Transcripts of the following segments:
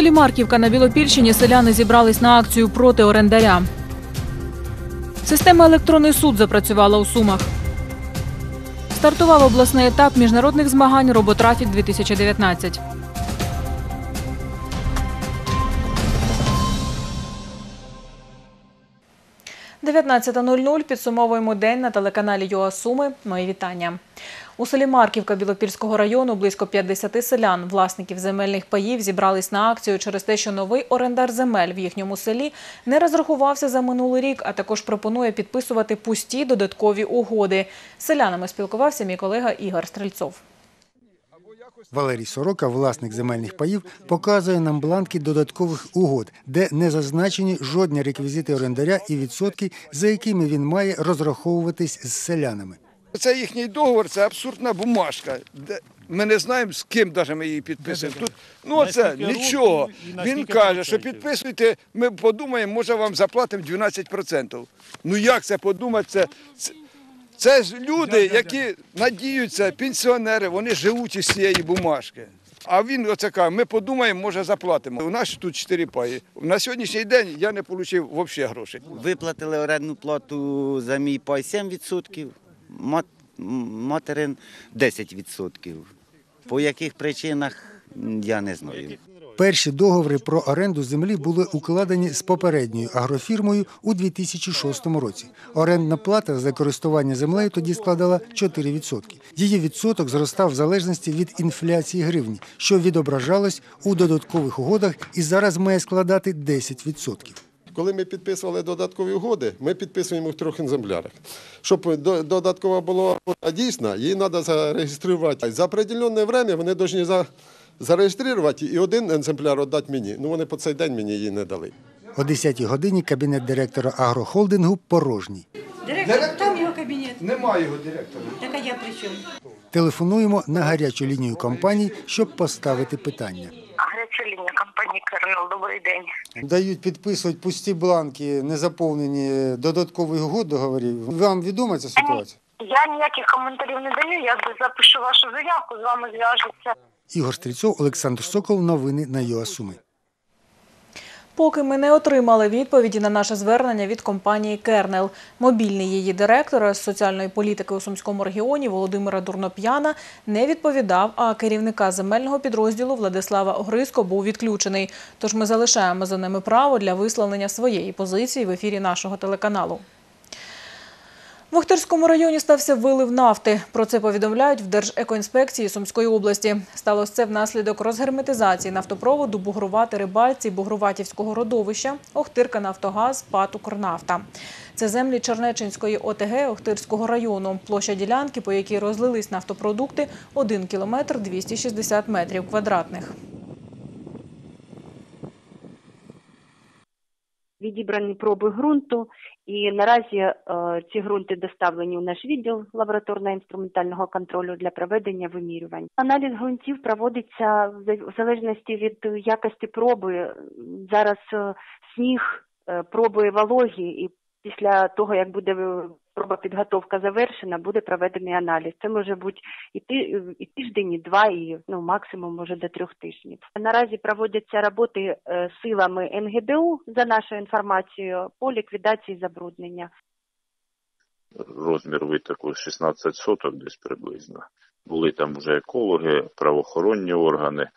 селі Марківка на Білопільщині селяни зібрались на акцію проти орендаря. Система електронний суд запрацювала у Сумах. Стартував обласний етап міжнародних змагань Роботрафік 2019. «19.00. Підсумовуємо день на телеканалі ЮА Суми. Мої вітання. У селі Марківка Білопільського району близько 50 селян, власників земельних паїв, зібрались на акцію через те, що новий орендар земель в їхньому селі не розрахувався за минулий рік, а також пропонує підписувати пусті додаткові угоди. Селянами спілкувався мій колега Ігор Стрельцов. Валерій Сорока, власник земельних паїв, показує нам бланки додаткових угод, де не зазначені жодні реквізити орендаря і відсотки, за якими він має розраховуватись з селянами. Це їхній договор, це абсурдна бумажка. Ми не знаємо, з ким даже ми її підписуємо. Тут ну це нічого. Він каже, що підписуйте, ми подумаємо, може вам заплатимо 12%. Ну як це подумати? Це, це, це ж люди, які надіються, пенсіонери, вони живуть із цієї бумажки. А він оце каже, ми подумаємо, може заплатимо. У нас тут чотири паї. На сьогоднішній день я не отримав взагалі грошей. Виплатили орендну плату за мій пай 7%, мат- м, материн 10%. По яких причинах я не знаю. Перші договори про оренду землі були укладені з попередньою агрофірмою у 2006 році. Орендна плата за користування землею тоді складала 4%. Її відсоток зростав в залежності від інфляції гривні, що відображалось у додаткових угодах і зараз має складати 10%. Коли ми підписували додаткові угоди, ми підписуємо в трьох екземплярах. Щоб додаткова була дійсна, її треба зареєструвати. За определенне время вони повинні за, зареєструвати і один екземпляр віддати мені. Ну вони по цей день мені її не дали. О 10-й годині кабінет директора агрохолдингу порожній. Директор, там його кабінет. Немає його директора. Так а я при чому? Телефонуємо на гарячу лінію компанії, щоб поставити питання. Кернел. Добрий день. Дають підписувати пусті бланки, не заповнені додаткових угод договорів. Вам відома ця ситуація? Я ніяких коментарів не даю. Я запишу вашу заявку, з вами зв'яжуться. Ігор Стрільцов, Олександр Сокол. Новини на ЮАСуми. Поки ми не отримали відповіді на наше звернення від компанії Кернел. Мобільний її директор з соціальної політики у Сумському регіоні Володимира Дурноп'яна не відповідав, а керівника земельного підрозділу Владислава Огриско був відключений. Тож ми залишаємо за ними право для висловлення своєї позиції в ефірі нашого телеканалу. В Охтирському районі стався вилив нафти. Про це повідомляють в Держекоінспекції Сумської області. Сталося це внаслідок розгерметизації нафтопроводу Бугрувати Рибальці Бугруватівського родовища Охтирка Нафтогаз ПАТ «Укрнафта». Це землі Чернечинської ОТГ Охтирського району. Площа ділянки, по якій розлились нафтопродукти, 1 кілометр 260 метрів квадратних. Відібрані проби ґрунту, і наразі е, ці ґрунти доставлені у наш відділ лабораторно-інструментального контролю для проведення вимірювань. Аналіз ґрунтів проводиться в залежності від якості проби. Зараз е, сніг, е, проби вологі, і після того, як буде е, проба підготовка завершена, буде проведений аналіз. Це може бути і, і тиждень, і два, і ну максимум може до трьох тижнів. Наразі проводяться роботи е, силами НГДУ за нашою інформацією по ліквідації забруднення. розмір витоку 16 соток десь приблизно. Були там вже екологи, правоохоронні органи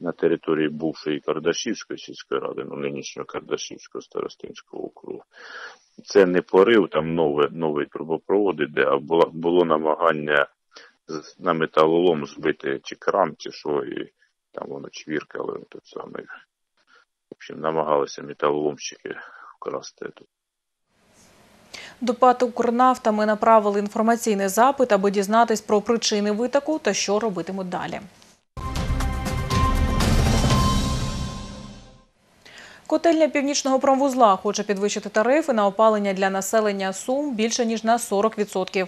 на території бувшої Кардашівської сільської ради, ну нинішнього Кардашівського старостинського округу. Це не порив, там нове, новий трубопровод іде, а було, було намагання на металолом збити чи кран, чи що, і там воно чвіркали, тут саме. В общем, намагалися металоломщики вкрасти тут. До ПАТ «Укрнафта» ми направили інформаційний запит, аби дізнатись про причини витоку та що робитимуть далі. Котельня північного промвузла хоче підвищити тарифи на опалення для населення Сум більше ніж на 40%.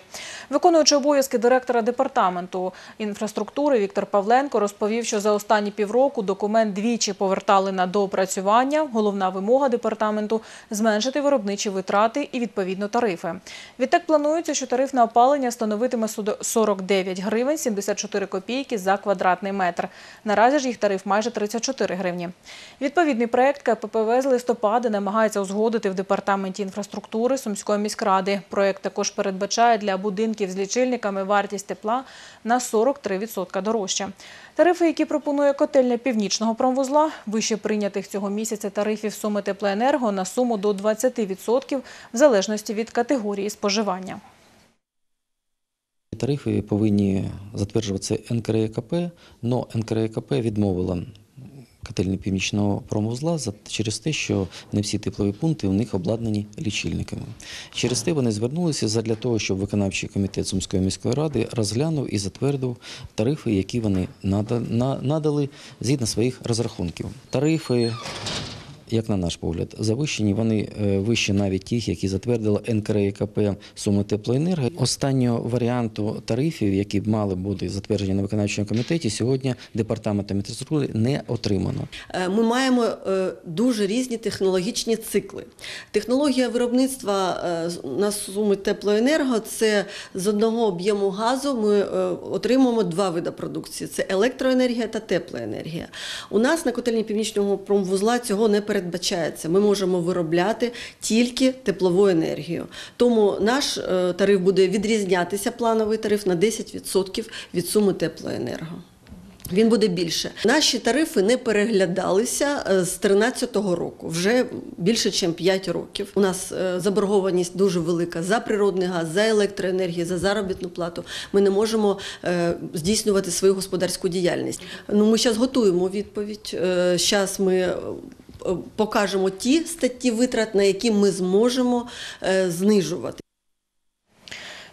Виконуючи обов'язки директора департаменту інфраструктури Віктор Павленко розповів, що за останні півроку документ двічі повертали на доопрацювання. Головна вимога департаменту зменшити виробничі витрати і відповідно тарифи. Відтак планується, що тариф на опалення становитиме судо- 49 гривень 74 копійки за квадратний метр. Наразі ж їх тариф майже 34 гривні. Відповідний проект КППВ з листопада намагається узгодити в департаменті інфраструктури Сумської міськради. Проект також передбачає для будинків з лічильниками вартість тепла на 43% дорожча. Тарифи, які пропонує котельня північного промвузла, вище прийнятих цього місяця тарифів суми теплоенерго на суму до 20% в залежності від категорії споживання. Тарифи повинні затверджуватися НКРЕКП, але НКРЕКП відмовила котельні північного промвузла за- через те, що не всі теплові пункти у них обладнані лічильниками. Через те вони звернулися для того, щоб виконавчий комітет Сумської міської ради розглянув і затвердив тарифи, які вони нада- на- надали згідно своїх розрахунків. Тарифи як на наш погляд, завищені. Вони е, вищі навіть тих, які затвердила НКРЕКП Суми теплоенерго. Останнього варіанту тарифів, які б мали бути затверджені на виконавчому комітеті, сьогодні департаментом інфраструктури не отримано. Е, Ми маємо е, дуже різні технологічні цикли. Технологія виробництва на суми теплоенерго це з одного об'єму газу ми отримуємо два види продукції: це електроенергія та теплоенергія. У нас на котельні північного промвузла цього не передбачається. Ми можемо виробляти тільки теплову енергію. Тому наш е, тариф буде відрізнятися, плановий тариф на 10% від суми теплоенерго. Він буде більше. Наші тарифи не переглядалися е, з 2013 року, вже більше, ніж 5 років. У нас е, заборгованість дуже велика за природний газ, за електроенергію, за заробітну плату. Ми не можемо здійснювати свою господарську діяльність. Ну, ми зараз готуємо відповідь. Зараз ми покажемо ті статті витрат, на які ми зможемо е, знижувати.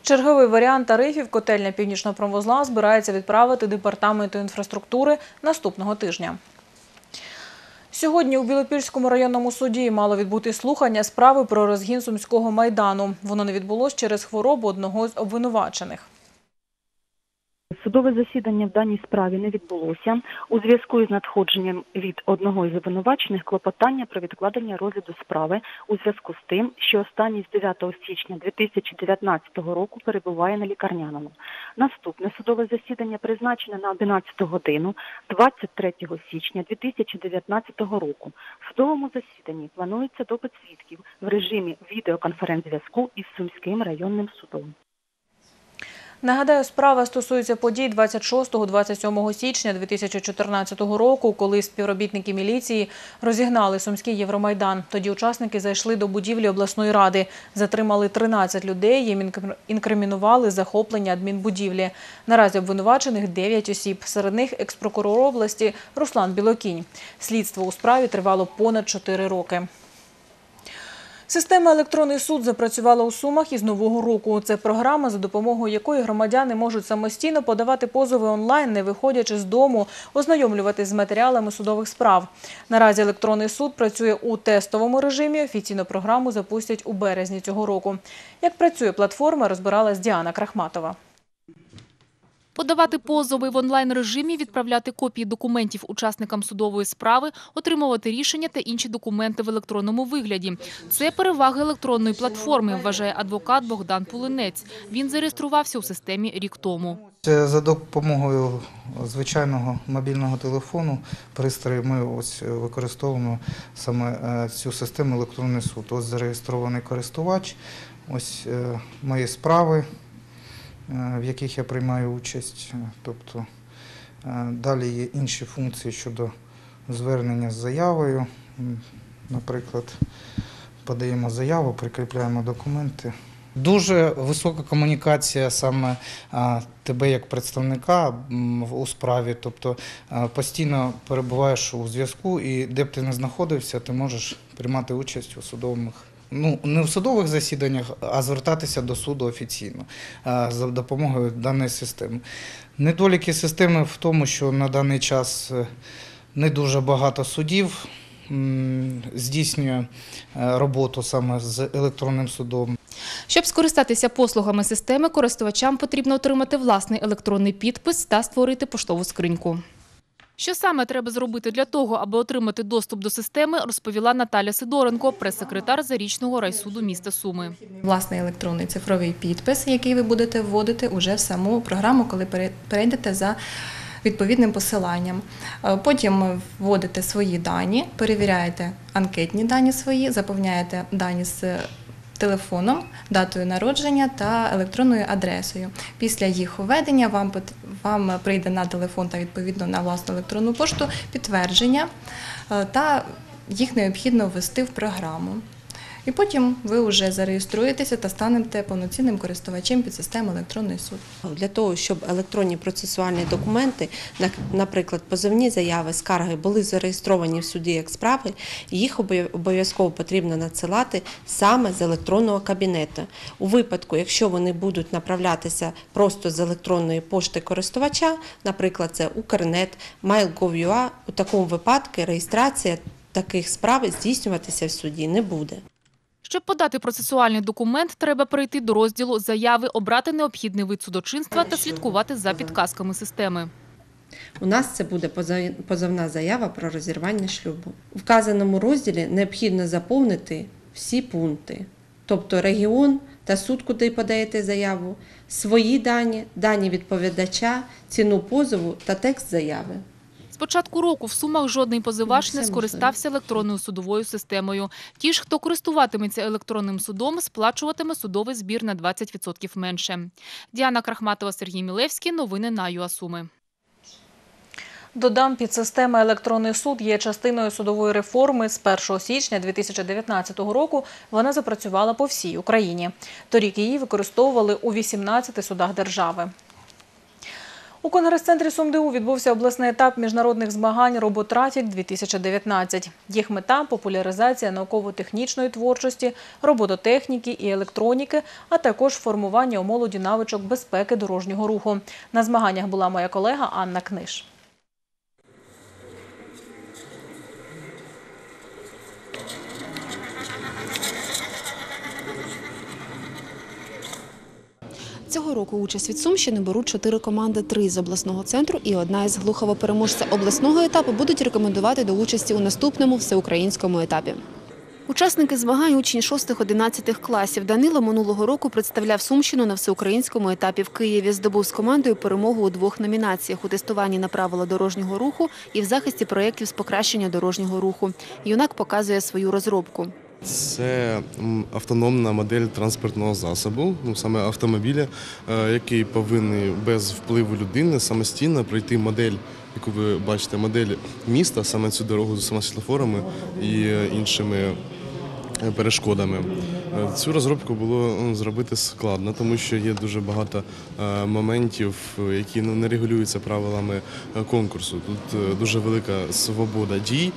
Черговий варіант тарифів котельня північного промвузла збирається відправити департаменту інфраструктури наступного тижня. Сьогодні у Білопільському районному суді мало відбути слухання справи про розгін сумського майдану. Воно не відбулось через хворобу одного з обвинувачених. Судове засідання в даній справі не відбулося у зв'язку із надходженням від одного із обвинувачених клопотання про відкладення розгляду справи у зв'язку з тим, що останній з 9 січня 2019 року перебуває на лікарняному. Наступне судове засідання призначене на 11 годину 23 січня 2019 року. В судовому засіданні планується допит свідків в режимі відеоконференц-зв'язку із Сумським районним судом. Нагадаю, справа стосується подій 26-27 січня 2014 року, коли співробітники міліції розігнали Сумський Євромайдан. Тоді учасники зайшли до будівлі обласної ради, затримали 13 людей, їм інкримінували захоплення адмінбудівлі. Наразі обвинувачених 9 осіб. Серед них експрокурор області Руслан Білокінь. Слідство у справі тривало понад 4 роки. Система електронний суд запрацювала у Сумах із нового року. Це програма, за допомогою якої громадяни можуть самостійно подавати позови онлайн, не виходячи з дому, ознайомлюватись з матеріалами судових справ. Наразі електронний суд працює у тестовому режимі. Офіційну програму запустять у березні цього року. Як працює платформа, розбиралась Діана Крахматова. Подавати позови в онлайн-режимі, відправляти копії документів учасникам судової справи, отримувати рішення та інші документи в електронному вигляді. Це переваги електронної платформи, вважає адвокат Богдан Пулинець. Він зареєструвався у системі рік тому. За допомогою звичайного мобільного телефону пристрою ми ось використовуємо саме е, цю систему електронний суд. Ось зареєстрований користувач, ось е, мої справи, е, в яких я приймаю участь. Е, Тобто е, далі є інші функції щодо звернення з заявою. Наприклад, подаємо заяву, прикріпляємо документи. Дуже висока комунікація саме тебе як представника у справі. Тобто постійно перебуваєш у зв'язку, і де б ти не знаходився, ти можеш приймати участь у судових. Ну, не в судових засіданнях, а звертатися до суду офіційно за допомогою даної системи. Недоліки системи в тому, що на даний час е, не дуже багато судів здійснює е, роботу саме з електронним судом. Щоб скористатися послугами системи, користувачам потрібно отримати власний електронний підпис та створити поштову скриньку. Що саме треба зробити для того, аби отримати доступ до системи, розповіла Наталя Сидоренко, прес-секретар Зарічного райсуду міста Суми. власний електронний цифровий підпис, який ви будете вводити уже в саму програму, коли пере- перейдете за відповідним посиланням. Е, Потім вводите свої дані, перевіряєте анкетні дані свої, заповняєте дані з телефоном, датою народження та електронною адресою. Після їх введення вам, вам прийде на телефон та відповідно на власну електронну пошту підтвердження е, та їх необхідно ввести в програму. І потім ви вже зареєструєтеся та станете повноцінним користувачем під системи електронний суд. Для того, щоб електронні процесуальні документи, наприклад, позовні заяви, скарги, були зареєстровані в суді як справи, їх обов'язково потрібно надсилати саме з електронного кабінету. У випадку, якщо вони будуть направлятися просто з електронної пошти користувача, наприклад, це Укрнет, Mail.gov.ua, у такому випадку реєстрація таких справ здійснюватися в суді не буде. Щоб подати процесуальний документ, треба перейти до розділу заяви, обрати необхідний вид судочинства та слідкувати за підказками системи. У нас це буде позовна заява про розірвання шлюбу. У вказаному розділі необхідно заповнити всі пункти, тобто регіон та суд, куди подаєте заяву, свої дані, дані відповідача, ціну позову та текст заяви. Початку року в Сумах жодний позивач не скористався електронною судовою системою. Ті ж, хто користуватиметься електронним судом, сплачуватиме судовий збір на 20% менше. Діана Крахматова, Сергій Мілевський. Новини на ЮАСуми. Додам, підсистема електронний суд є частиною судової реформи. З 1 січня 2019 року вона запрацювала по всій Україні. Торік її використовували у 18 судах держави. У конгрес-центрі СумДУ відбувся обласний етап міжнародних змагань «Роботрафік-2019». Їх мета – популяризація науково-технічної творчості, робототехніки і електроніки, а також формування у молоді навичок безпеки дорожнього руху. На змаганнях була моя колега Анна Книж. Цього року участь від Сумщини беруть чотири команди, три з обласного центру і одна із глухого переможця обласного етапу будуть рекомендувати до участі у наступному всеукраїнському етапі. Учасники змагань учні 6-11 класів. Данило минулого року представляв Сумщину на всеукраїнському етапі в Києві. Здобув з командою перемогу у двох номінаціях – у тестуванні на правила дорожнього руху і в захисті проєктів з покращення дорожнього руху. Юнак показує свою розробку. Це автономна модель транспортного засобу, ну саме автомобіля, е, який повинен без впливу людини самостійно пройти модель, яку ви бачите, модель міста, саме цю дорогу з сама світлофорами і е, іншими перешкодами. Е, Цю розробку було ну, зробити складно, тому що є дуже багато е, моментів, е, які ну, не регулюються правилами е, конкурсу. Тут е, дуже велика свобода дій,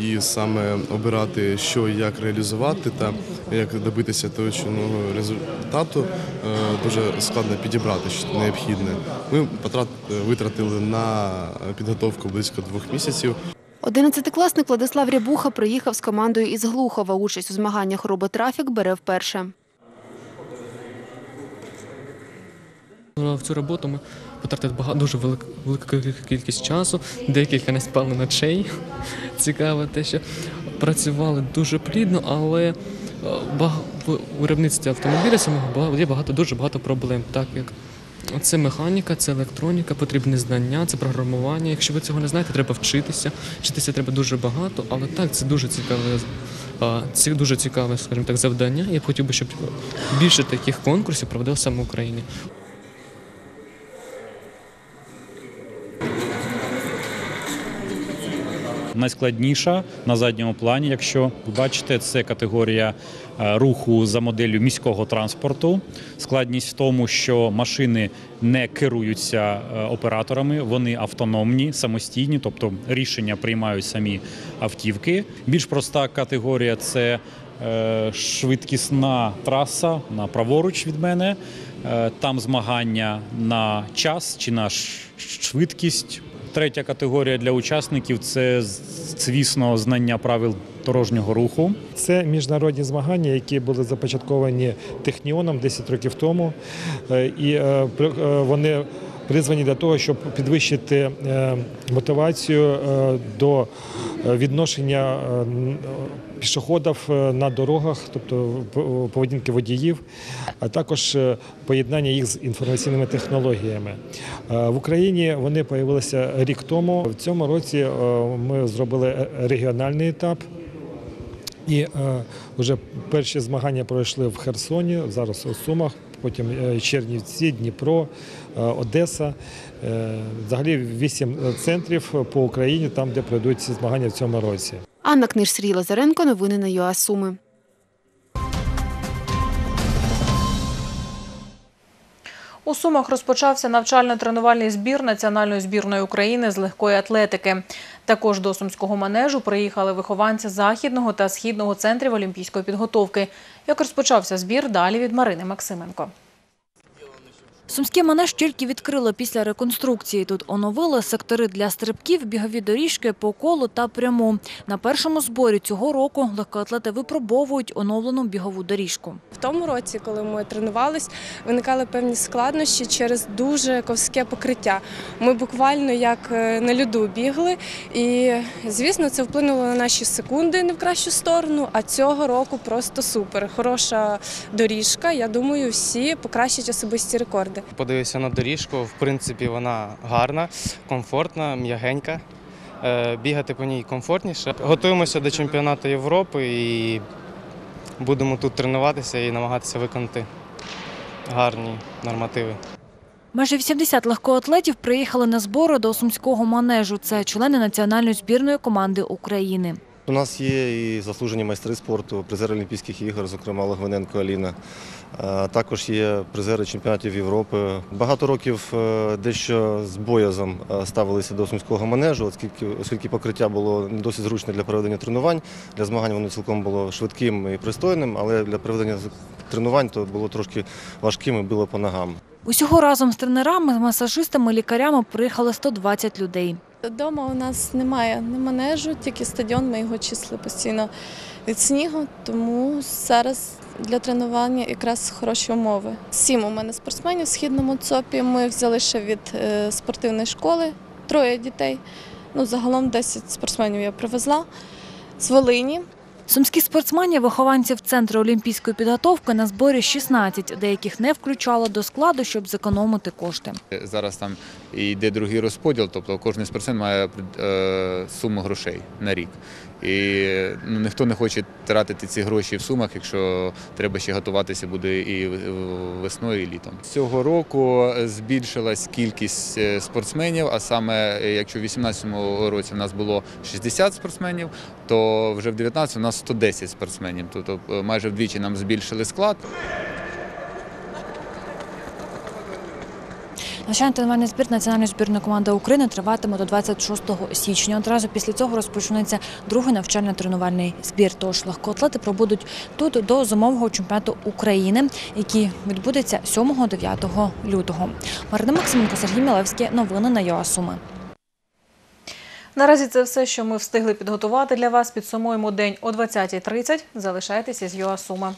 і саме обирати, що і як реалізувати та як добитися того чи результату, е, дуже складно підібрати що необхідне. Ми витратили на підготовку близько двох місяців. Одинадцятикласник Владислав Рябуха приїхав з командою із Глухова. Участь у змаганнях «Роботрафік» бере вперше. В цю роботу ми потратили багато дуже велик, велику кількість часу, декілька не спали ночей. Цікаво те, що працювали дуже плідно, але е, в виробництві автомобіля самого є багато дуже багато проблем, так як це механіка, це електроніка, потрібні знання, це програмування. Якщо ви цього не знаєте, треба вчитися. Вчитися треба дуже багато, але так це дуже цікаве. Це дуже цікаве, скажімо так, завдання. Я б хотів би, щоб більше таких конкурсів проводили саме в Україні. Найскладніша на задньому плані, якщо ви бачите, це категорія е, руху за моделлю міського транспорту. Складність в тому, що машини не керуються е, операторами, вони автономні, самостійні, тобто рішення приймають самі автівки. Більш проста категорія це е, швидкісна траса на праворуч від мене. Там змагання на час чи на швидкість. Третя категорія для учасників це, звісно, знання правил дорожнього руху. Це міжнародні змагання, які були започатковані Техніоном 10 років тому, Е, і е, е, вони призвані для того, щоб підвищити мотивацію до відношення пішоходів е, на дорогах, тобто поведінки водіїв, а також е, поєднання їх з інформаційними технологіями. Е, В Україні вони з'явилися рік тому. В цьому році ми зробили регіональний етап. І вже перші змагання пройшли в Херсоні, зараз у Сумах, потім Чернівці, Дніпро, Одеса. Взагалі вісім центрів по Україні, там, де пройдуть ці змагання в цьому році. Анна Книж, Сергій Лазаренко. Новини на ЮА Суми. У Сумах розпочався навчально-тренувальний збір національної збірної України з легкої атлетики. Також до сумського манежу приїхали вихованці західного та східного центрів олімпійської підготовки. Як розпочався збір, далі від Марини Максименко. Сумський манеж тільки відкрили після реконструкції. Тут оновили сектори для стрибків, бігові доріжки по колу та пряму. На першому зборі цього року легкоатлети випробовують оновлену бігову доріжку. В тому році, коли ми тренувались, виникали певні складнощі через дуже ковське покриття. Ми буквально як е, на льоду бігли, і звісно, це вплинуло на наші секунди не в кращу сторону. А цього року просто супер. Хороша доріжка. Я думаю, всі покращать особисті рекорди. Подивився на доріжку. В принципі, вона гарна, комфортна, м'ягенька. Е, Бігати по ній комфортніше. Готуємося до чемпіонату Європи і будемо тут тренуватися і намагатися виконати гарні нормативи. Майже 80 легкоатлетів приїхали на збори до сумського манежу. Це члени національної збірної команди України. У нас є і заслужені майстри спорту, призери Олімпійських ігор, зокрема Логвиненко Аліна. Також є призери чемпіонатів Європи. Багато років е, дещо з боязом е, ставилися до сумського манежу, оскільки, оскільки покриття було не досить зручне для проведення тренувань. Для змагань воно цілком було швидким і пристойним, але для проведення тренувань то було трошки важким і було по ногам. Усього разом з тренерами, масажистами, лікарями приїхали 120 людей. Дома у нас немає ні манежу, тільки стадіон. Ми його числи постійно від снігу, тому зараз для тренування якраз хороші умови. Сім у мене спортсменів в східному ЦОПі. Ми взяли ще від е, спортивної школи троє дітей. Ну, загалом 10 спортсменів я привезла з Волині. Сумські спортсмені, вихованців Центру олімпійської підготовки на зборі 16, деяких не включали до складу, щоб зекономити кошти. Зараз там йде другий розподіл, тобто кожен спортсмен має е, суму грошей на рік. І ну, ніхто не хоче тратити ці гроші в сумах, якщо треба ще готуватися буде і весною, і літом. Цього року збільшилась кількість е, спортсменів, а саме е, якщо в 2018 році в нас було 60 спортсменів, то вже в 2019 у нас 110 спортсменів. Тобто е, майже вдвічі нам збільшили склад. Навчальний тренувальний збір національної збірної команди України триватиме до 26 січня. Одразу після цього розпочнеться другий навчально-тренувальний збір. Тож легкоатлети пробудуть тут до зимового чемпіонату України, який відбудеться 7-9 лютого. Марина Максименко, Сергій Мілевський. Новини на ЮАСуми. Наразі це все, що ми встигли підготувати для вас. Підсумуємо день о 20.30. Залишайтеся з ЮАСума.